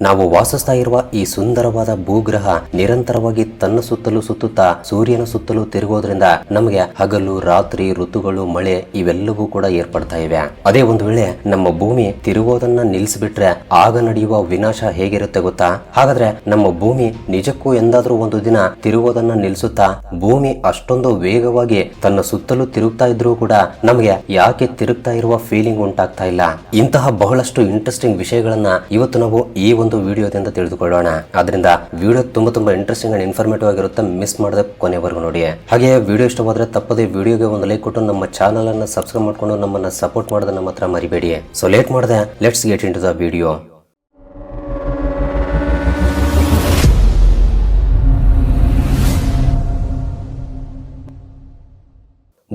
ನಾವು ವಾಸಿಸ್ತಾ ಇರುವ ಈ ಸುಂದರವಾದ ಭೂಗ್ರಹ ನಿರಂತರವಾಗಿ ತನ್ನ ಸುತ್ತಲೂ ಸುತ್ತುತ್ತಾ ಸೂರ್ಯನ ಸುತ್ತಲೂ ತಿರುಗೋದ್ರಿಂದ ನಮಗೆ ಹಗಲು, ರಾತ್ರಿ, ಋತುಗಳು, ಮಳೆ ಇವೆಲ್ಲವೂ ಕೂಡ ಏರ್ಪಡ್ತಾ ಇವೆ. ಅದೇ ಒಂದು ವೇಳೆ ನಮ್ಮ ಭೂಮಿ ತಿರುಗೋದನ್ನ ನಿಲ್ಲಿಸಿಬಿಟ್ರೆ ಆಗ ನಡೆಯುವ ವಿನಾಶ ಹೇಗಿರುತ್ತೆ ಗೊತ್ತಾ? ಹಾಗಾದ್ರೆ ನಮ್ಮ ಭೂಮಿ ನಿಜಕ್ಕೂ ಎಂದಾದ್ರೂ ಒಂದು ದಿನ ತಿರುಗೋದನ್ನ ನಿಲ್ಲಿಸುತ್ತಾ ಭೂಮಿ ಅಷ್ಟೊಂದು ವೇಗವಾಗಿ ತನ್ನ ಸುತ್ತಲೂ ತಿರುಗ್ತಾ ಇದ್ರೂ ಕೂಡ ನಮಗೆ ಯಾಕೆ ತಿರುಗ್ತಾ ಇರುವ ಫೀಲಿಂಗ್ ಉಂಟಾಗ್ತಾ ಇಲ್ಲ? ಇಂತಹ ಬಹಳಷ್ಟು ಇಂಟ್ರೆಸ್ಟಿಂಗ್ ವಿಷಯಗಳನ್ನ ಇವತ್ತು ನಾವು ಈ ಒಂದು ವಿಡಿಯೋದಿಂದ ತಿಳಿದುಕೊಳ್ಳೋಣ. ಆದ್ರಿಂದ ವಿಡಿಯೋ ತುಂಬಾ ತುಂಬಾ ಇಂಟ್ರೆಸ್ಟಿಂಗ್ ಅಂಡ್ ಇನ್ಫಾರ್ಮೇಟಿವ್ ಆಗಿರುತ್ತೆ. ಮಿಸ್ ಮಾಡದೆ ಕೊನೆವರೆಗೂ ನೋಡಿ. ಹಾಗೆ ವಿಡಿಯೋ ಇಷ್ಟವಾದ್ರೆ ತಪ್ಪದೆ ವಿಡಿಯೋಗೆ ಒಂದು ಲೈಕ್ ಕೊಟ್ಟು ನಮ್ಮ ಚಾನಲ್ ಅನ್ನ ಸಬ್ಸ್ಕ್ರೈಬ್ ಮಾಡ್ಕೊಂಡು ನಮ್ಮನ್ನ ಸಪೋರ್ಟ್ ಮಾಡೋದನ್ನ ಮಾತ್ರ ಮರಿಬೇಡಿ. ಸೊ ಲೇಟ್ ಮಾಡದೆ let's get into the video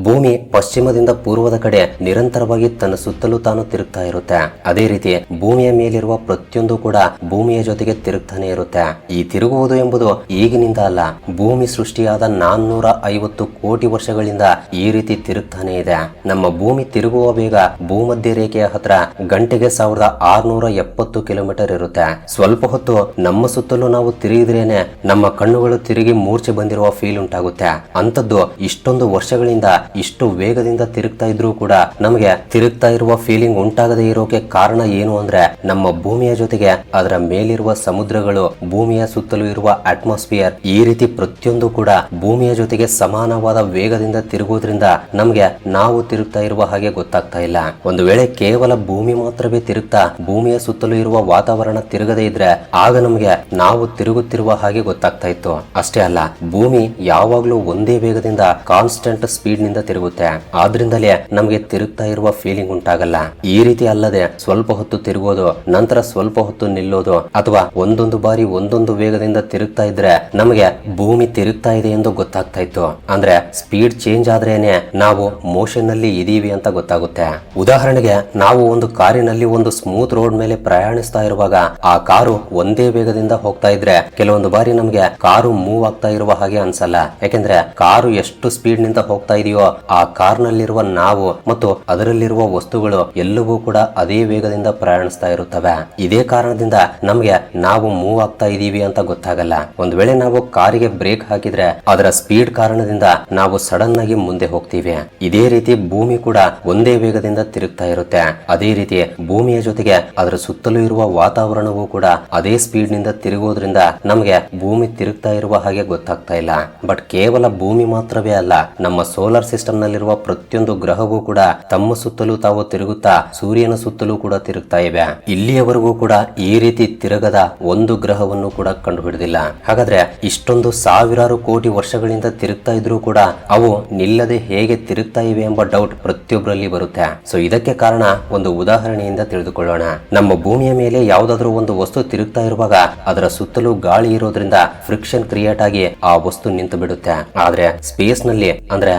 ಭೂಮಿ ಪಶ್ಚಿಮದಿಂದ ಪೂರ್ವದ ಕಡೆ ನಿರಂತರವಾಗಿ ತನ್ನ ಸುತ್ತಲೂ ತಾನು ತಿರುಗ್ತಾ ಇರುತ್ತೆ. ಅದೇ ರೀತಿ ಭೂಮಿಯ ಮೇಲಿರುವ ಪ್ರತಿಯೊಂದು ಕೂಡ ಭೂಮಿಯ ಜೊತೆಗೆ ತಿರುಗ್ತಾನೆ ಇರುತ್ತೆ. ಈ ತಿರುಗುವುದು ಎಂಬುದು ಈಗಿನಿಂದ ಅಲ್ಲ, ಭೂಮಿ ಸೃಷ್ಟಿಯಾದ ನಾನ್ನೂರ ಐವತ್ತು ಕೋಟಿ ವರ್ಷಗಳಿಂದ ಈ ರೀತಿ ತಿರುಗ್ತಾನೆ ಇದೆ. ನಮ್ಮ ಭೂಮಿ ತಿರುಗುವ ಬೇಗ ಭೂಮಧ್ಯ ರೇಖೆಯ ಹತ್ರ ಗಂಟೆಗೆ ಸಾವಿರದ ಆರ್ನೂರ ಎಪ್ಪತ್ತು ಕಿಲೋಮೀಟರ್ ಇರುತ್ತೆ. ಸ್ವಲ್ಪ ಹೊತ್ತು ನಮ್ಮ ಸುತ್ತಲೂ ನಾವು ತಿರುಗಿದ್ರೇನೆ ನಮ್ಮ ಕಣ್ಣುಗಳು ತಿರುಗಿ ಮೂರ್ಛೆ ಬಂದಿರುವ ಫೀಲ್ ಉಂಟಾಗುತ್ತೆ. ಅಂತದ್ದು ಇಷ್ಟೊಂದು ವರ್ಷಗಳಿಂದ ಇಷ್ಟು ವೇಗದಿಂದ ತಿರುಗ್ತಾ ಇದ್ರೂ ಕೂಡ ನಮಗೆ ತಿರುಗ್ತಾ ಇರುವ ಫೀಲಿಂಗ್ ಉಂಟಾಗದೇ ಇರೋಕೆ ಕಾರಣ ಏನು ಅಂದ್ರೆ ನಮ್ಮ ಭೂಮಿಯ ಜೊತೆಗೆ ಅದರ ಮೇಲಿರುವ ಸಮುದ್ರಗಳು, ಭೂಮಿಯ ಸುತ್ತಲೂ ಇರುವ ಅಟ್ಮಾಸ್ಫಿಯರ್ ಈ ರೀತಿ ಪ್ರತಿಯೊಂದು ಕೂಡ ಭೂಮಿಯ ಜೊತೆಗೆ ಸಮಾನವಾದ ವೇಗದಿಂದ ತಿರುಗೋದ್ರಿಂದ ನಮಗೆ ನಾವು ತಿರುಗ್ತಾ ಇರುವ ಹಾಗೆ ಗೊತ್ತಾಗ್ತಾ ಇಲ್ಲ. ಒಂದು ವೇಳೆ ಕೇವಲ ಭೂಮಿ ಮಾತ್ರವೇ ತಿರುಗ್ತಾ ಭೂಮಿಯ ಸುತ್ತಲೂ ಇರುವ ವಾತಾವರಣ ತಿರುಗದೇ ಇದ್ರೆ ಆಗ ನಮಗೆ ನಾವು ತಿರುಗುತ್ತಿರುವ ಹಾಗೆ ಗೊತ್ತಾಗ್ತಾ ಇತ್ತು. ಅಷ್ಟೇ ಅಲ್ಲ, ಭೂಮಿ ಯಾವಾಗ್ಲೂ ಒಂದೇ ವೇಗದಿಂದ ಕಾನ್ಸ್ಟೆಂಟ್ ಸ್ಪೀಡ್ನಿಂದ ತಿರುಗುತ್ತೆ. ಆದ್ರಿಂದಲೇ ನಮಗೆ ತಿರುಗ್ತಾ ಇರುವ ಫೀಲಿಂಗ್ ಉಂಟಾಗಲ್ಲ. ಈ ರೀತಿ ಅಲ್ಲದೆ ಸ್ವಲ್ಪ ಹೊತ್ತು ತಿರುಗೋದು, ನಂತರ ಸ್ವಲ್ಪ ಹೊತ್ತು ನಿಲ್ಲೋದು, ಅಥವಾ ಒಂದೊಂದು ಬಾರಿ ಒಂದೊಂದು ವೇಗದಿಂದ ತಿರುಗ್ತಾ ಇದ್ರೆ ನಮಗೆ ಭೂಮಿ ತಿರುಗ್ತಾ ಇದೆ ಎಂದು ಗೊತ್ತಾಗ್ತಾ ಇತ್ತು. ಅಂದ್ರೆ ಸ್ಪೀಡ್ ಚೇಂಜ್ ಆದ್ರೇನೆ ನಾವು ಮೋಷನ್ನಲ್ಲಿ ಇದೀವಿ ಅಂತ ಗೊತ್ತಾಗುತ್ತೆ. ಉದಾಹರಣೆಗೆ ನಾವು ಒಂದು ಕಾರಿನಲ್ಲಿ ಒಂದು ಸ್ಮೂತ್ ರೋಡ್ ಮೇಲೆ ಪ್ರಯಾಣಿಸ್ತಾ ಇರುವಾಗ ಆ ಕಾರು ಒಂದೇ ವೇಗದಿಂದ ಹೋಗ್ತಾ ಇದ್ರೆ ಕೆಲವೊಂದು ಬಾರಿ ನಮಗೆ ಕಾರು ಮೂವ್ ಆಗ್ತಾ ಇರುವ ಹಾಗೆ ಅನ್ಸಲ್ಲ. ಯಾಕೆಂದ್ರೆ ಕಾರು ಎಷ್ಟು ಸ್ಪೀಡ್ನಿಂದ ಹೋಗ್ತಾ ಇದೆಯೋ ಆ ಕಾರ್ನಲ್ಲಿರುವ ನಾವು ಮತ್ತು ಅದರಲ್ಲಿರುವ ವಸ್ತುಗಳು ಎಲ್ಲವೂ ಕೂಡ ಅದೇ ವೇಗದಿಂದ ಪ್ರಯಾಣಿಸ್ತಾ ಇರುತ್ತವೆ. ಇದೇ ಕಾರಣದಿಂದ ನಮಗೆ ನಾವು ಮೂವ್ ಆಗ್ತಾ ಇದೀವಿ ಅಂತ ಗೊತ್ತಾಗಲ್ಲ. ಒಂದ್ ವೇಳೆ ನಾವು ಕಾರಿಗೆ ಬ್ರೇಕ್ ಹಾಕಿದ್ರೆ ಅದರ ಸ್ಪೀಡ್ ಕಾರಣದಿಂದ ನಾವು ಸಡನ್ ಆಗಿ ಮುಂದೆ ಹೋಗ್ತೀವಿ. ಇದೇ ರೀತಿ ಭೂಮಿ ಕೂಡ ಒಂದೇ ವೇಗದಿಂದ ತಿರುಗ್ತಾ ಇರುತ್ತೆ. ಅದೇ ರೀತಿ ಭೂಮಿಯ ಜೊತೆಗೆ ಅದರ ಸುತ್ತಲೂ ಇರುವ ವಾತಾವರಣವೂ ಕೂಡ ಅದೇ ಸ್ಪೀಡ್ನಿಂದ ತಿರುಗೋದ್ರಿಂದ ನಮಗೆ ಭೂಮಿ ತಿರುಗ್ತಾ ಇರುವ ಹಾಗೆ ಗೊತ್ತಾಗ್ತಾ ಇಲ್ಲ. ಬಟ್ ಕೇವಲ ಭೂಮಿ ಮಾತ್ರವೇ ಅಲ್ಲ, ನಮ್ಮ ಸೋಲಾರ್ ಸಿಸ್ಟಮ್ ನಲ್ಲಿರುವ ಪ್ರತಿಯೊಂದು ಗ್ರಹವೂ ಕೂಡ ತಮ್ಮ ಸುತ್ತಲೂ ತಾವು ತಿರುಗುತ್ತಾ ಸೂರ್ಯನ ಸುತ್ತಲೂ ಕೂಡ ತಿರುಗ್ತಾ ಇವೆ. ಇಲ್ಲಿಯವರೆಗೂ ಕೂಡ ಈ ರೀತಿ ತಿರುಗದ ಒಂದು ಗ್ರಹವನ್ನು ಕೂಡ ಕಂಡುಹಿಡಿದಿಲ್ಲ. ಹಾಗಾದ್ರೆ ಇಷ್ಟೊಂದು ಸಾವಿರಾರು ಕೋಟಿ ವರ್ಷಗಳಿಂದ ತಿರುಗ್ತಾ ಇದ್ರೂ ಕೂಡ ಅವು ನಿಲ್ಲದೆ ಹೇಗೆ ತಿರುಗ್ತಾ ಇವೆ ಎಂಬ ಡೌಟ್ ಪ್ರತಿಯೊಬ್ಬರಲ್ಲಿ ಬರುತ್ತೆ. ಸೊ ಇದಕ್ಕೆ ಕಾರಣ ಒಂದು ಉದಾಹರಣೆಯಿಂದ ತಿಳಿದುಕೊಳ್ಳೋಣ. ನಮ್ಮ ಭೂಮಿಯ ಮೇಲೆ ಯಾವುದಾದ್ರೂ ಒಂದು ವಸ್ತು ತಿರುಗ್ತಾ ಇರುವಾಗ ಅದರ ಸುತ್ತಲೂ ಗಾಳಿ ಇರೋದ್ರಿಂದ ಫ್ರಿಕ್ಷನ್ ಕ್ರಿಯೇಟ್ ಆಗಿ ಆ ವಸ್ತು ನಿಂತು ಬಿಡುತ್ತೆ ಆದ್ರೆ ಸ್ಪೇಸ್ನಲ್ಲಿ ಅಂದ್ರೆ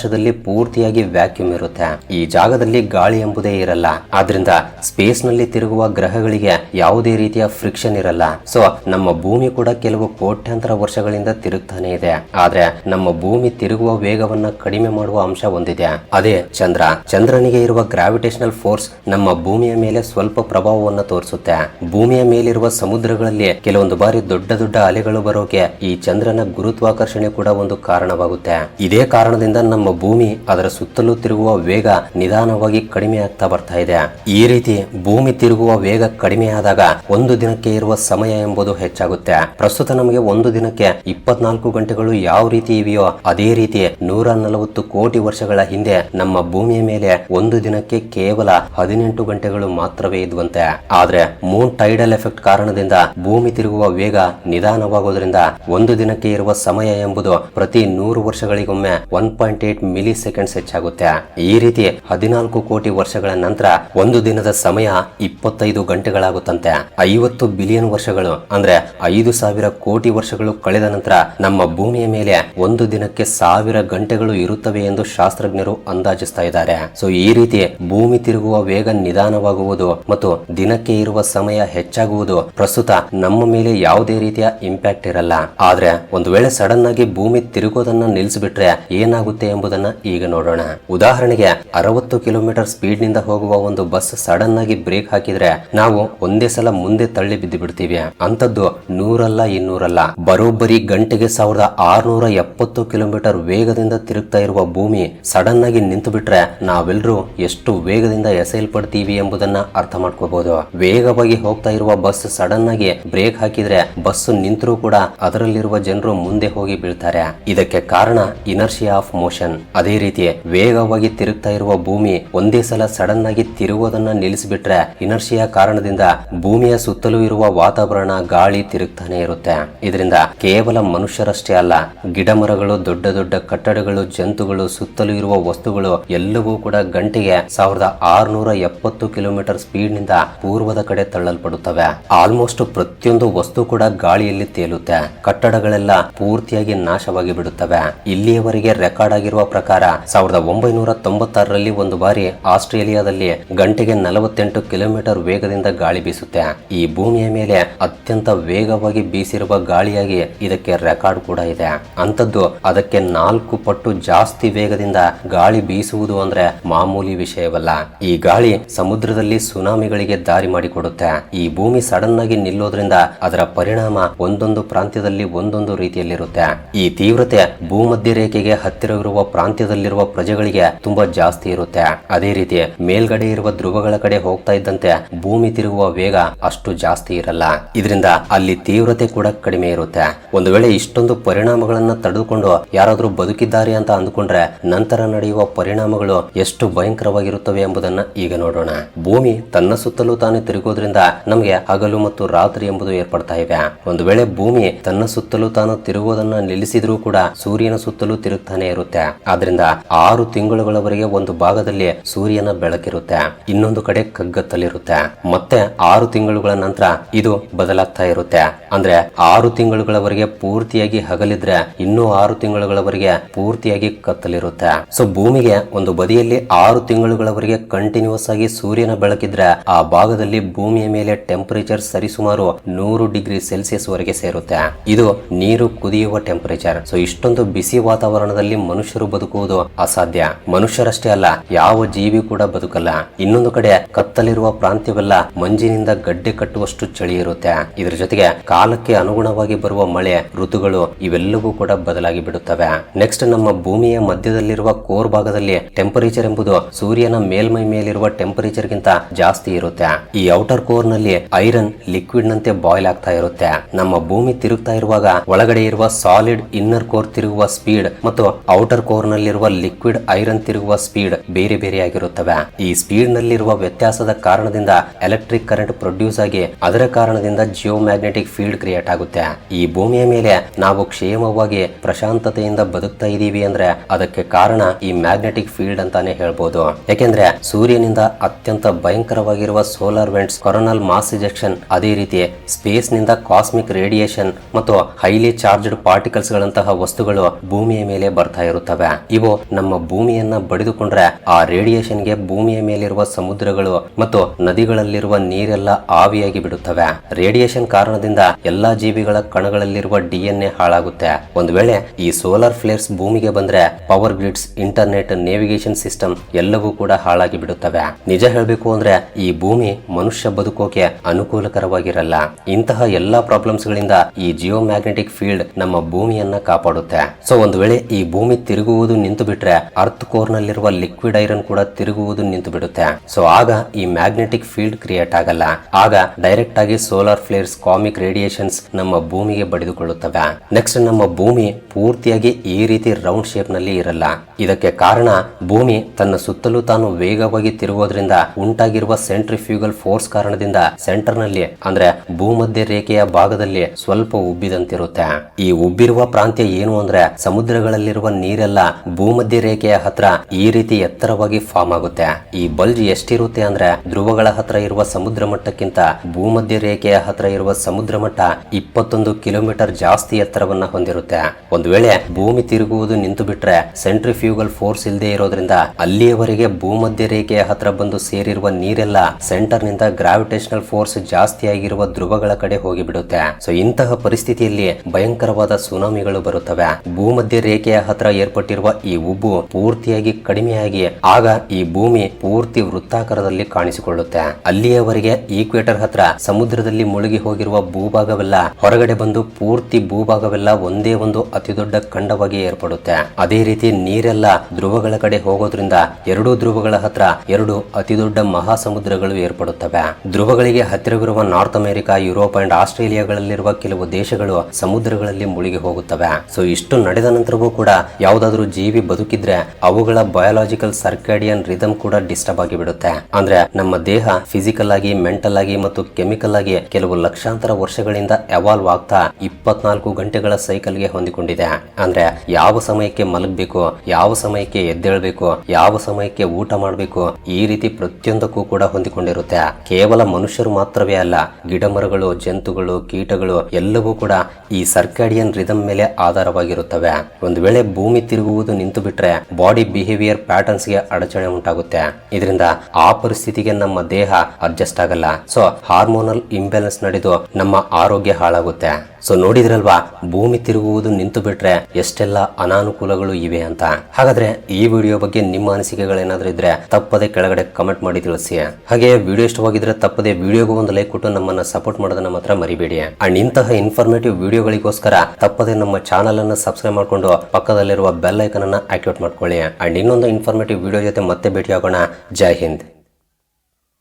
ಆಕಾಶದಲ್ಲಿ ಪೂರ್ತಿಯಾಗಿ ವ್ಯಾಕ್ಯೂಮ್ ಇರುತ್ತೆ. ಈ ಜಾಗದಲ್ಲಿ ಗಾಳಿ ಎಂಬುದೇ ಇರಲ್ಲ. ಆದ್ರಿಂದ ಸ್ಪೇಸ್ನಲ್ಲಿ ತಿರುಗುವ ಗ್ರಹಗಳಿಗೆ ಯಾವುದೇ ರೀತಿಯ ಫ್ರಿಕ್ಷನ್ ಇರಲ್ಲ. ಸೊ, ನಮ್ಮ ಭೂಮಿ ಕೂಡ ಕೆಲವು ಕೋಟ್ಯಾಂತರ ವರ್ಷಗಳಿಂದ ತಿರುಗ್ತಾನೆ ಇದೆ. ಆದ್ರೆ ನಮ್ಮ ಭೂಮಿ ತಿರುಗುವ ವೇಗವನ್ನ ಕಡಿಮೆ ಮಾಡುವ ಅಂಶ ಹೊಂದಿದೆ. ಅದೇ ಚಂದ್ರ. ಚಂದ್ರನಿಗೆ ಇರುವ ಗ್ರಾವಿಟೇಷನಲ್ ಫೋರ್ಸ್ ನಮ್ಮ ಭೂಮಿಯ ಮೇಲೆ ಸ್ವಲ್ಪ ಪ್ರಭಾವವನ್ನು ತೋರಿಸುತ್ತೆ. ಭೂಮಿಯ ಮೇಲಿರುವ ಸಮುದ್ರಗಳಲ್ಲಿ ಕೆಲವೊಂದು ಬಾರಿ ದೊಡ್ಡ ದೊಡ್ಡ ಅಲೆಗಳು ಬರೋಕೆ ಈ ಚಂದ್ರನ ಗುರುತ್ವಾಕರ್ಷಣೆ ಕೂಡ ಒಂದು ಕಾರಣವಾಗುತ್ತೆ. ಇದೇ ಕಾರಣದಿಂದ ನಮ್ಮ ಭೂಮಿ ಅದರ ಸುತ್ತಲೂ ತಿರುಗುವ ವೇಗ ನಿಧಾನವಾಗಿ ಕಡಿಮೆ ಆಗ್ತಾ ಬರ್ತಾ ಇದೆ. ಈ ರೀತಿ ಭೂಮಿ ತಿರುಗುವ ವೇಗ ಕಡಿಮೆ ಆದಾಗ ಒಂದು ದಿನಕ್ಕೆ ಇರುವ ಸಮಯ ಎಂಬುದು ಹೆಚ್ಚಾಗುತ್ತೆ. ಪ್ರಸ್ತುತ ನಮಗೆ ಒಂದು ದಿನಕ್ಕೆ ಇಪ್ಪತ್ನಾಲ್ಕು ಗಂಟೆಗಳು ಯಾವ ರೀತಿ ಇವೆಯೋ ಅದೇ ರೀತಿ ನೂರ ನಲವತ್ತು ಕೋಟಿ ವರ್ಷಗಳ ಹಿಂದೆ ನಮ್ಮ ಭೂಮಿಯ ಮೇಲೆ ಒಂದು ದಿನಕ್ಕೆ ಕೇವಲ ಹದಿನೆಂಟು ಗಂಟೆಗಳು ಮಾತ್ರವೇ ಇದ್ವಂತೆ. ಆದ್ರೆ ಮೂನ್ ಟೈಡಲ್ ಎಫೆಕ್ಟ್ ಕಾರಣದಿಂದ ಭೂಮಿ ತಿರುಗುವ ವೇಗ ನಿಧಾನವಾಗೋದ್ರಿಂದ ಒಂದು ದಿನಕ್ಕೆ ಇರುವ ಸಮಯ ಎಂಬುದು ಪ್ರತಿ ನೂರು ವರ್ಷಗಳಿಗೊಮ್ಮೆ one point eight milliseconds ಹೆಚ್ಚಾಗುತ್ತೆ. ಈ ರೀತಿ ಹದಿನಾಲ್ಕು ಕೋಟಿ ವರ್ಷಗಳ ನಂತರ ಒಂದು ದಿನದ ಸಮಯ ಇಪ್ಪತ್ತೈದು ಗಂಟೆಗಳಾಗುತ್ತಂತೆ. ಐವತ್ತು ಬಿಲಿಯನ್ ವರ್ಷಗಳು, ಅಂದ್ರೆ ಐದು ಸಾವಿರ ಕೋಟಿ ವರ್ಷಗಳು ಕಳೆದ ನಂತರ ನಮ್ಮ ಭೂಮಿಯ ಮೇಲೆ ಒಂದು ದಿನಕ್ಕೆ ಸಾವಿರ ಗಂಟೆಗಳು ಇರುತ್ತವೆ ಎಂದು ಶಾಸ್ತ್ರಜ್ಞರು ಅಂದಾಜಿಸ್ತಾ ಇದ್ದಾರೆ. ಸೊ ಈ ರೀತಿ ಭೂಮಿ ತಿರುಗುವ ವೇಗ ನಿಧಾನವಾಗುವುದು ಮತ್ತು ದಿನಕ್ಕೆ ಇರುವ ಸಮಯ ಹೆಚ್ಚಾಗುವುದು ಪ್ರಸ್ತುತ ನಮ್ಮ ಮೇಲೆ ಯಾವುದೇ ರೀತಿಯ ಇಂಪ್ಯಾಕ್ಟ್ ಇರಲ್ಲ. ಆದ್ರೆ, ಒಂದು ವೇಳೆ ಸಡನ್ ಆಗಿ ಭೂಮಿ ತಿರುಗೋದನ್ನ ನಿಲ್ಲಿಸಿಬಿಟ್ರೆ ಏನಾಗುತ್ತೆ ಎಂಬುದು ಎಂಬುದನ್ನ ಈಗ ನೋಡೋಣ. ಉದಾಹರಣೆಗೆ ಅರವತ್ತು ಕಿಲೋಮೀಟರ್ ಸ್ಪೀಡ್ನಿಂದ ಹೋಗುವ ಒಂದು ಬಸ್ ಸಡನ್ ಆಗಿ ಬ್ರೇಕ್ ಹಾಕಿದ್ರೆ ನಾವು ಒಂದೇ ಸಲ ಮುಂದೆ ತಳ್ಳಿ ಬಿದ್ದು ಬಿಡ್ತೀವಿ. ಅಂತದ್ದು ನೂರಲ್ಲ ಇನ್ನೂರಲ್ಲ. ಬರೋಬ್ಬರಿ ಗಂಟೆಗೆ ಸಾವಿರದ ಆರ್ನೂರ ಎಪ್ಪತ್ತು ಕಿಲೋಮೀಟರ್ ವೇಗದಿಂದ ತಿರುಗ್ತಾ ಇರುವ ಭೂಮಿ ಸಡನ್ ಆಗಿ ನಿಂತು ಬಿಟ್ರೆ ನಾವೆಲ್ಲರೂ ಎಷ್ಟು ವೇಗದಿಂದ ಎಸೆಯಲ್ಪಡ್ತೀವಿ ಎಂಬುದನ್ನ ಅರ್ಥ ಮಾಡ್ಕೋಬಹುದು ವೇಗವಾಗಿ ಹೋಗ್ತಾ ಇರುವ ಬಸ್ ಸಡನ್ ಆಗಿ ಬ್ರೇಕ್ ಹಾಕಿದ್ರೆ ಬಸ್ ನಿಂತರೂ ಕೂಡ ಅದರಲ್ಲಿರುವ ಜನರು ಮುಂದೆ ಹೋಗಿ ಬೀಳ್ತಾರೆ. ಇದಕ್ಕೆ ಕಾರಣ ಇನರ್ಷಿಯಾ ಆಫ್ ಮೋಷನ್. ಅದೇ ರೀತಿ ವೇಗವಾಗಿ ತಿರುಗ್ತಾ ಇರುವ ಭೂಮಿ ಒಂದೇ ಸಲ ಸಡನ್ ಆಗಿ ತಿರುಗೋದನ್ನ ನಿಲ್ಲಿಸಿಬಿಟ್ರೆ ಇನರ್ಷಿಯ ಕಾರಣದಿಂದ ಭೂಮಿಯ ಸುತ್ತಲೂ ಇರುವ ವಾತಾವರಣ ಗಾಳಿ ತಿರುಗ್ತಾನೆ ಇರುತ್ತೆ. ಇದರಿಂದ ಕೇವಲ ಮನುಷ್ಯರಷ್ಟೇ ಅಲ್ಲ ಗಿಡ ಮರಗಳು ದೊಡ್ಡ ದೊಡ್ಡ ಕಟ್ಟಡಗಳು, ಜಂತುಗಳು, ಸುತ್ತಲೂ ಇರುವ ವಸ್ತುಗಳು ಎಲ್ಲವೂ ಕೂಡ ಗಂಟೆಗೆ ಸಾವಿರದ ಆರುನೂರ ಎಪ್ಪತ್ತು ಕಿಲೋಮೀಟರ್ ಸ್ಪೀಡ್ನಿಂದ ಪೂರ್ವದ ಕಡೆ ತಳ್ಳಲ್ಪಡುತ್ತವೆ. ಆಲ್ಮೋಸ್ಟ್ ಪ್ರತಿಯೊಂದು ವಸ್ತು ಕೂಡ ಗಾಳಿಯಲ್ಲಿ ತೇಲುತ್ತೆ. ಕಟ್ಟಡಗಳೆಲ್ಲ ಪೂರ್ತಿಯಾಗಿ ನಾಶವಾಗಿ ಬಿಡುತ್ತವೆ ಇಲ್ಲಿಯವರೆಗೆ ರೆಕಾರ್ಡ್ ಆಗಿರುವ ಪ್ರಕಾರ ಸಾವಿರದ ಒಂಬೈನೂರ ತೊಂಬತ್ತಾರರಲ್ಲಿ ಒಂದು ಬಾರಿ ಆಸ್ಟ್ರೇಲಿಯಾದಲ್ಲಿ ಗಂಟೆಗೆ ನಲವತ್ತೆಂಟು ಕಿಲೋಮೀಟರ್ ವೇಗದಿಂದ ಗಾಳಿ ಬೀಸುತ್ತೆ. ಈ ಭೂಮಿಯ ಮೇಲೆ ಅತ್ಯಂತ ವೇಗವಾಗಿ ಬೀಸಿರುವ ಗಾಳಿಯಾಗಿ ಇದಕ್ಕೆ ರೆಕಾರ್ಡ್ ಕೂಡ ಇದೆ. ಅಂತದ್ದು ಅದಕ್ಕೆ ನಾಲ್ಕು ಪಟ್ಟು ಜಾಸ್ತಿ ವೇಗದಿಂದ ಗಾಳಿ ಬೀಸುವುದು ಅಂದ್ರೆ ಮಾಮೂಲಿ ವಿಷಯವಲ್ಲ. ಈ ಗಾಳಿ ಸಮುದ್ರದಲ್ಲಿ ಸುನಾಮಿಗಳಿಗೆ ದಾರಿ ಮಾಡಿಕೊಡುತ್ತೆ. ಈ ಭೂಮಿ ಸಡನ್ ಆಗಿ ನಿಲ್ಲೋದ್ರಿಂದ ಅದರ ಪರಿಣಾಮ ಒಂದೊಂದು ಪ್ರಾಂತ್ಯದಲ್ಲಿ ಒಂದೊಂದು ರೀತಿಯಲ್ಲಿರುತ್ತೆ. ಈ ತೀವ್ರತೆ ಭೂಮಧ್ಯ ರೇಖೆಗೆ ಹತ್ತಿರವಿರುವ ಪ್ರಾಂತ್ಯದಲ್ಲಿರುವ ಪ್ರಜೆಗಳಿಗೆ ತುಂಬಾ ಜಾಸ್ತಿ ಇರುತ್ತೆ. ಅದೇ ರೀತಿ ಮೇಲ್ಗಡೆ ಇರುವ ಧ್ರುವಗಳ ಕಡೆ ಹೋಗ್ತಾ ಇದ್ದಂತೆ ಭೂಮಿ ತಿರುಗುವ ವೇಗ ಅಷ್ಟು ಜಾಸ್ತಿ ಇರಲ್ಲ. ಇದರಿಂದ ಅಲ್ಲಿ ತೀವ್ರತೆ ಕೂಡ ಕಡಿಮೆ ಇರುತ್ತೆ. ಒಂದು ವೇಳೆ ಇಷ್ಟೊಂದು ಪರಿಣಾಮಗಳನ್ನ ತಡೆದುಕೊಂಡು ಯಾರಾದರೂ ಬದುಕಿದ್ದಾರೆ ಅಂತ ಅಂದ್ಕೊಂಡ್ರೆ ನಂತರ ನಡೆಯುವ ಪರಿಣಾಮಗಳು ಎಷ್ಟು ಭಯಂಕರವಾಗಿರುತ್ತವೆ ಎಂಬುದನ್ನ ಈಗ ನೋಡೋಣ. ಭೂಮಿ ತನ್ನ ಸುತ್ತಲೂ ತಾನೇ ತಿರುಗೋದ್ರಿಂದ ನಮಗೆ ಹಗಲು ಮತ್ತು ರಾತ್ರಿ ಎಂಬುದು ಏರ್ಪಡ್ತಾ ಇವೆ. ಒಂದು ವೇಳೆ ಭೂಮಿ ತನ್ನ ಸುತ್ತಲೂ ತಾನು ತಿರುಗೋದನ್ನ ನಿಲ್ಲಿಸಿದ್ರೂ ಕೂಡ ಸೂರ್ಯನ ಸುತ್ತಲೂ ತಿರುಗ್ತಾನೆ ಇರುತ್ತೆ. ಆದ್ರಿಂದ ಆರು ತಿಂಗಳುಗಳವರೆಗೆ ಒಂದು ಭಾಗದಲ್ಲಿ ಸೂರ್ಯನ ಬೆಳಕಿರುತ್ತೆ, ಇನ್ನೊಂದು ಕಡೆ ಕಗ್ಗತ್ತಲಿರುತ್ತೆ. ಮತ್ತೆ ಆರು ತಿಂಗಳುಗಳ ನಂತರ ಇದು ಬದಲಾಗ್ತಾ ಇರುತ್ತೆ. ಅಂದ್ರೆ ಆರು ತಿಂಗಳುಗಳವರೆಗೆ ಪೂರ್ತಿಯಾಗಿ ಹಗಲಿದ್ರೆ ಇನ್ನೂ ಆರು ತಿಂಗಳುಗಳವರೆಗೆ ಪೂರ್ತಿಯಾಗಿ ಕತ್ತಲಿರುತ್ತೆ. ಸೊ ಭೂಮಿಗೆ ಒಂದು ಬದಿಯಲ್ಲಿ ಆರು ತಿಂಗಳುಗಳವರೆಗೆ ಕಂಟಿನ್ಯೂಸ್ ಆಗಿ ಸೂರ್ಯನ ಬೆಳಕಿದ್ರೆ ಆ ಭಾಗದಲ್ಲಿ ಭೂಮಿಯ ಮೇಲೆ ಟೆಂಪರೇಚರ್ ಸರಿಸುಮಾರು ನೂರು ಡಿಗ್ರಿ ಸೆಲ್ಸಿಯಸ್ ವರೆಗೆ ಸೇರುತ್ತೆ. ಇದು ನೀರು ಕುದಿಯುವ ಟೆಂಪರೇಚರ್ ಸೊ ಇಷ್ಟೊಂದು ಬಿಸಿ ವಾತಾವರಣದಲ್ಲಿ ಮನುಷ್ಯರು ಬದುಕುವುದು ಅಸಾಧ್ಯ. ಮನುಷ್ಯರಷ್ಟೇ ಅಲ್ಲ, ಯಾವ ಜೀವಿ ಕೂಡ ಬದುಕಲ್ಲ. ಇನ್ನೊಂದು ಕಡೆ ಕತ್ತಲಿರುವ ಪ್ರಾಂತ್ಯವೆಲ್ಲ ಮಂಜಿನಿಂದ ಗಡ್ಡೆ ಕಟ್ಟುವಷ್ಟು ಚಳಿ ಇರುತ್ತೆ. ಇದರ ಜೊತೆಗೆ ಕಾಲಕ್ಕೆ ಅನುಗುಣವಾಗಿ ಬರುವ ಮಳೆ, ಋತುಗಳು ಇವೆಲ್ಲವೂ ಕೂಡ ಬದಲಾಗಿ ಬಿಡುತ್ತವೆ. ನೆಕ್ಸ್ಟ್ ನಮ್ಮ ಭೂಮಿಯ ಮಧ್ಯದಲ್ಲಿರುವ ಕೋರ್ ಭಾಗದಲ್ಲಿ ಟೆಂಪರೇಚರ್ ಎಂಬುದು ಸೂರ್ಯನ ಮೇಲ್ಮೈ ಮೇಲಿರುವ ಟೆಂಪರೇಚರ್ ಗಿಂತ ಜಾಸ್ತಿ ಇರುತ್ತೆ. ಈ ಔಟರ್ ಕೋರ್ನಲ್ಲಿ ಐರನ್ ಲಿಕ್ವಿಡ್ ನಂತೆ ಬಾಯ್ಲ್ ಆಗ್ತಾ ಇರುತ್ತೆ. ನಮ್ಮ ಭೂಮಿ ತಿರುಗ್ತಾ ಇರುವಾಗ ಒಳಗಡೆ ಇರುವ ಸಾಲಿಡ್ ಇನ್ನರ್ ಕೋರ್ ತಿರುಗುವ ಸ್ಪೀಡ್ ಮತ್ತು ಔಟರ್ ಕೋರ್ ನಲ್ಲಿರುವ ಲಿಕ್ವಿಡ್ ಐರನ್ ತಿರುಗುವ ಸ್ಪೀಡ್ ಬೇರೆ ಬೇರೆಯಾಗಿರುತ್ತವೆ. ಈ ಸ್ಪೀಡ್ ನಲ್ಲಿರುವ ವ್ಯತ್ಯಾಸದ ಕಾರಣದಿಂದ ಎಲೆಕ್ಟ್ರಿಕ್ ಕರೆಂಟ್ ಪ್ರೊಡ್ಯೂಸ್ ಆಗಿ ಅದರ ಕಾರಣದಿಂದ ಜಿಯೋ ಮ್ಯಾಗ್ನೆಟಿಕ್ ಫೀಲ್ಡ್ ಕ್ರಿಯೇಟ್ ಆಗುತ್ತೆ. ಈ ಭೂಮಿಯ ಮೇಲೆ ನಾವು ಕ್ಷೇಮವಾಗಿ ಪ್ರಶಾಂತತೆಯಿಂದ ಬದುಕ್ತಾ ಇದೀವಿ ಅಂದ್ರೆ ಅದಕ್ಕೆ ಕಾರಣ ಈ ಮ್ಯಾಗ್ನೆಟಿಕ್ ಫೀಲ್ಡ್ ಅಂತಾನೆ ಹೇಳ್ಬೋದು. ಯಾಕೆಂದ್ರೆ ಸೂರ್ಯನಿಂದ ಅತ್ಯಂತ ಭಯಂಕರವಾಗಿರುವ solar winds coronal mass ejection ಅದೇ ರೀತಿ ಸ್ಪೇಸ್ನಿಂದ ಕಾಸ್ಮಿಕ್ ರೇಡಿಯೇಷನ್ ಮತ್ತು ಹೈಲಿ ಚಾರ್ಜ್ಡ್ ಪಾರ್ಟಿಕಲ್ಸ್ ಗಳಂತಹ ವಸ್ತುಗಳು ಭೂಮಿಯ ಮೇಲೆ ಬರ್ತಾ ಇರುತ್ತವೆ. ಇವು ನಮ್ಮ ಭೂಮಿಯನ್ನ ಬಡಿದುಕೊಂಡ್ರೆ ಆ ರೇಡಿಯೇಷನ್ಗೆ ಭೂಮಿಯ ಮೇಲಿರುವ ಸಮುದ್ರಗಳು ಮತ್ತು ನದಿಗಳಲ್ಲಿರುವ ನೀರೆಲ್ಲ ಆವಿಯಾಗಿ ಬಿಡುತ್ತವೆ. ರೇಡಿಯೇಷನ್ ಕಾರಣದಿಂದ ಎಲ್ಲಾ ಜೀವಿಗಳ ಕಣಗಳಲ್ಲಿರುವ ಡಿಎನ್ಎ ಹಾಳಾಗುತ್ತೆ. ಒಂದು ವೇಳೆ ಈ ಸೋಲಾರ್ ಫ್ಲೇರ್ಸ್ ಭೂಮಿಗೆ ಬಂದ್ರೆ power grids internet navigation system ಎಲ್ಲವೂ ಕೂಡ ಹಾಳಾಗಿ ಬಿಡುತ್ತವೆ. ನಿಜ ಹೇಳಬೇಕು ಅಂದ್ರೆ ಈ ಭೂಮಿ ಮನುಷ್ಯ ಬದುಕೋಕೆ ಅನುಕೂಲಕರವಾಗಿರಲ್ಲ. ಇಂತಹ ಎಲ್ಲಾ ಪ್ರಾಬ್ಲಮ್ಸ್ ಗಳಿಂದ ಈ ಜಿಯೋ ಮ್ಯಾಗ್ನೆಟಿಕ್ ಫೀಲ್ಡ್ ನಮ್ಮ ಭೂಮಿಯನ್ನ ಕಾಪಾಡುತ್ತೆ. ಸೊ ಒಂದು ವೇಳೆ ಈ ಭೂಮಿ ತಿರುಗುವುದು ನಿಂತು ಬಿಟ್ರೆ ಅರ್ತ್ ಕೋರ್ ನಲ್ಲಿರುವ ಲಿಕ್ವಿಡ್ ಐರನ್ ಕೂಡ ತಿರುಗುವುದು ನಿಂತು ಬಿಡುತ್ತೆ. ಸೊ ಆಗ ಈ ಮ್ಯಾಗ್ನೆಟಿಕ್ ಫೀಲ್ಡ್ ಕ್ರಿಯೇಟ್ ಆಗಲ್ಲ. ಆಗ ಡೈರೆಕ್ಟ್ ಆಗಿ ಸೋಲಾರ್ ಫ್ಲೇರ್ಸ್, ಕಾಮಿಕ್ ರೇಡಿಯೇಷನ್ಸ್ ನಮ್ಮ ಭೂಮಿಗೆ ಬಡಿದುಕೊಳ್ಳುತ್ತವೆ. ನೆಕ್ಸ್ಟ್ ನಮ್ಮ ಭೂಮಿ ಪೂರ್ತಿಯಾಗಿ ಈ ರೀತಿ ರೌಂಡ್ ಶೇಪ್ನಲ್ಲಿ ಇರಲ್ಲ. ಇದಕ್ಕೆ ಕಾರಣ ಭೂಮಿ ತನ್ನ ಸುತ್ತಲೂ ತಾನು ವೇಗವಾಗಿ ತಿರುಗೋದ್ರಿಂದ ಉಂಟಾಗಿರುವ ಸೆಂಟ್ರಿಫ್ಯೂಗಲ್ ಫೋರ್ಸ್ ಕಾರಣದಿಂದ ಸೆಂಟರ್ನಲ್ಲಿ ಅಂದ್ರೆ ಭೂಮಧ್ಯ ರೇಖೆಯ ಭಾಗದಲ್ಲಿ ಸ್ವಲ್ಪ ಉಬ್ಬಿದಂತಿರುತ್ತೆ. ಈ ಉಬ್ಬಿರುವ ಪ್ರಾಂತ್ಯ ಏನು ಅಂದ್ರೆ ಸಮುದ್ರಗಳಲ್ಲಿರುವ ನೀರೆಲ್ಲ ಭೂಮಧ್ಯ ರೇಖೆಯ ಹತ್ರ ಈ ರೀತಿ ಎತ್ತರವಾಗಿ ಫಾರ್ಮ್ ಆಗುತ್ತೆ. ಈ ಬಲ್ಜ್ ಎಷ್ಟಿರುತ್ತೆ ಅಂದ್ರೆ ಧ್ರುವಗಳ ಹತ್ರ ಇರುವ ಸಮುದ್ರ ಮಟ್ಟಕ್ಕಿಂತ ಭೂಮಧ್ಯ ರೇಖೆಯ ಹತ್ರ ಇರುವ ಸಮುದ್ರ ಮಟ್ಟ ಇಪ್ಪತ್ತೊಂದು ಕಿಲೋಮೀಟರ್ ಜಾಸ್ತಿ ಎತ್ತರವನ್ನ ಹೊಂದಿರುತ್ತೆ. ಒಂದು ವೇಳೆ ಭೂಮಿ ತಿರುಗುವುದು ನಿಂತು ಬಿಟ್ರೆ ಸೆಂಟ್ರಿಫ್ಯೂಗಲ್ ಫೋರ್ಸ್ ಇಲ್ಲದೆ ಇರೋದ್ರಿಂದ ಅಲ್ಲಿಯವರೆಗೆ ಭೂಮಧ್ಯ ರೇಖೆಯ ಹತ್ರ ಬಂದು ಸೇರಿರುವ ನೀರೆಲ್ಲ ಸೆಂಟರ್ನಿಂದ ಗ್ರಾವಿಟೇಷನಲ್ ಫೋರ್ಸ್ ಜಾಸ್ತಿ ಆಗಿರುವ ಧ್ರುವಗಳ ಕಡೆ ಹೋಗಿಬಿಡುತ್ತೆ. ಸೊ ಇಂತಹ ಪರಿಸ್ಥಿತಿಯಲ್ಲಿ ಭಯಂಕರವಾದ ಸುನಾಮಿಗಳು ಬರುತ್ತವೆ. ಭೂಮಧ್ಯ ರೇಖೆಯ ಹತ್ರ ಏರ್ಪಟ್ಟಿರುವ ಮಾಡಲ್ಪಟ್ಟಿರುವ ಈ ಉಬ್ಬು ಪೂರ್ತಿಯಾಗಿ ಕಡಿಮೆಯಾಗಿ, ಆಗ ಈ ಭೂಮಿ ಪೂರ್ತಿ ವೃತ್ತಾಕಾರದಲ್ಲಿ ಕಾಣಿಸಿಕೊಳ್ಳುತ್ತೆ. ಅಲ್ಲಿಯವರೆಗೆ ಈಕ್ವೇಟರ್ ಹತ್ರ ಸಮುದ್ರದಲ್ಲಿ ಮುಳುಗಿ ಹೋಗಿರುವ ಭೂಭಾಗವೆಲ್ಲ ಹೊರಗಡೆ ಬಂದು ಪೂರ್ತಿ ಭೂಭಾಗವೆಲ್ಲ ಒಂದೇ ಒಂದು ಅತಿ ದೊಡ್ಡ ಖಂಡವಾಗಿ ಏರ್ಪಡುತ್ತೆ. ಅದೇ ರೀತಿ ನೀರೆಲ್ಲ ಧ್ರುವಗಳ ಕಡೆ ಹೋಗೋದ್ರಿಂದ ಎರಡೂ ಧ್ರುವಗಳ ಹತ್ರ ಎರಡು ಅತಿ ದೊಡ್ಡ ಮಹಾಸಮುದ್ರಗಳು ಏರ್ಪಡುತ್ತವೆ. ಧ್ರುವಗಳಿಗೆ ಹತ್ತಿರವಿರುವ ನಾರ್ತ್ ಅಮೆರಿಕಾ, ಯುರೋಪ್ ಅಂಡ್ ಆಸ್ಟ್ರೇಲಿಯಾಗಳಲ್ಲಿರುವ ಕೆಲವು ದೇಶಗಳು ಸಮುದ್ರಗಳಲ್ಲಿ ಮುಳುಗಿ ಹೋಗುತ್ತವೆ. ಸೊ ಇಷ್ಟು ನಡೆದ ನಂತರವೂ ಕೂಡ ಯಾವುದಾದ್ರೂ ಜೀವಿ ಬದುಕಿದ್ರೆ ಅವುಗಳ ಬಯಾಲಜಿಕಲ್ ಸರ್ಕಾಡಿಯನ್ ರಿದಮ್ ಕೂಡ ಡಿಸ್ಟರ್ಬ್ ಆಗಿ ಬಿಡುತ್ತೆ ಅಂದ್ರೆ ನಮ್ಮ ದೇಹ ಫಿಸಿಕಲ್ ಆಗಿ ಮೆಂಟಲ್ ಆಗಿ ಮತ್ತು ಕೆಮಿಕಲ್ ಆಗಿ ಕೆಲವು ಲಕ್ಷಾಂತರ ವರ್ಷಗಳಿಂದ ಎವಾಲ್ವ್ ಆಗ್ತಾ ಇಪ್ಪತ್ನಾಲ್ಕು ಗಂಟೆಗಳ ಸೈಕಲ್ಗೆ ಹೊಂದಿಕೊಂಡಿದೆ. ಅಂದ್ರೆ ಯಾವ ಸಮಯಕ್ಕೆ ಮಲಗಬೇಕು, ಯಾವ ಸಮಯಕ್ಕೆ ಎದ್ದೇಳಬೇಕು, ಯಾವ ಸಮಯಕ್ಕೆ ಊಟ ಮಾಡಬೇಕು ಈ ರೀತಿ ಪ್ರತಿಯೊಂದಕ್ಕೂ ಕೂಡ ಹೊಂದಿಕೊಂಡಿರುತ್ತೆ. ಕೇವಲ ಮನುಷ್ಯರು ಮಾತ್ರವೇ ಅಲ್ಲ ಗಿಡ ಮರಗಳು ಜಂತುಗಳು, ಕೀಟಗಳು ಎಲ್ಲವೂ ಕೂಡ ಈ ಸರ್ಕಾಡಿಯನ್ ರಿದಮ್ ಮೇಲೆ ಆಧಾರವಾಗಿರುತ್ತವೆ. ಒಂದು ವೇಳೆ ಭೂಮಿ ತಿರುಗುವುದು ನಿಂತು ಬಿಟ್ರೆ ಬಾಡಿ ಬಿಹೇವಿಯರ್ ಪ್ಯಾಟರ್ನ್ಸ್ಗೆ ಅಡಚಣೆ ಉಂಟಾಗುತ್ತೆ. ಇದರಿಂದ ಆ ಪರಿಸ್ಥಿತಿಗೆ ನಮ್ಮ ದೇಹ ಅಡ್ಜಸ್ಟ್ ಆಗಲ್ಲ. ಸೊ, ಹಾರ್ಮೋನಲ್ ಇಂಬ್ಯಾಲೆನ್ಸ್ ನಡೆದು ನಮ್ಮ ಆರೋಗ್ಯ ಹಾಳಾಗುತ್ತೆ. ಸೊ ನೋಡಿದ್ರಲ್ವಾ, ಭೂಮಿ ತಿರುಗುವುದು ನಿಂತು ಬಿಟ್ರೆ ಎಷ್ಟೆಲ್ಲ ಅನಾನುಕೂಲಗಳು ಇವೆ ಅಂತ. ಹಾಗಾದ್ರೆ ಈ ವಿಡಿಯೋ ಬಗ್ಗೆ ನಿಮ್ಮ ಅನಿಸಿಕೆಗಳೇನಾದ್ರೂ ಇದ್ರೆ ತಪ್ಪದೆ ಕೆಳಗಡೆ ಕಮೆಂಟ್ ಮಾಡಿ ತಿಳಿಸಿ. ಹಾಗೆ ವಿಡಿಯೋ ಇಷ್ಟವಾಗಿದ್ರೆ ತಪ್ಪದೆ ವಿಡಿಯೋಗೂ ಒಂದು ಲೈಕ್ ಕೊಟ್ಟು ನಮ್ಮನ್ನ ಸಪೋರ್ಟ್ ಮಾಡೋದನ್ನ ಮಾತ್ರ ಮರಿಬೇಡಿ. ಅಂಡ್ ಇಂತಹ ಇನ್ಫಾರ್ಮೇಟಿವ್ ವಿಡಿಯೋಗಳಿಗೋಸ್ಕರ ತಪ್ಪದೆ ನಮ್ಮ ಚಾನಲ್ ಅನ್ನು ಸಬ್ಸ್ಕ್ರೈಬ್ ಮಾಡ್ಕೊಂಡು ಪಕ್ಕದಲ್ಲಿರುವ ಬೆಲ್ ಐಕನ್ ಅನ್ನ ಆಕ್ಟಿವೇಟ್ ಮಾಡ್ಕೊಳ್ಳಿ. ಅಂಡ್ ಇನ್ನೊಂದು ಇನ್ಫಾರ್ಮೇಟಿವ್ ವಿಡಿಯೋ ಜೊತೆ ಮತ್ತೆ ಭೇಟಿಯಾಗೋಣ. ಜೈ ಹಿಂದ್.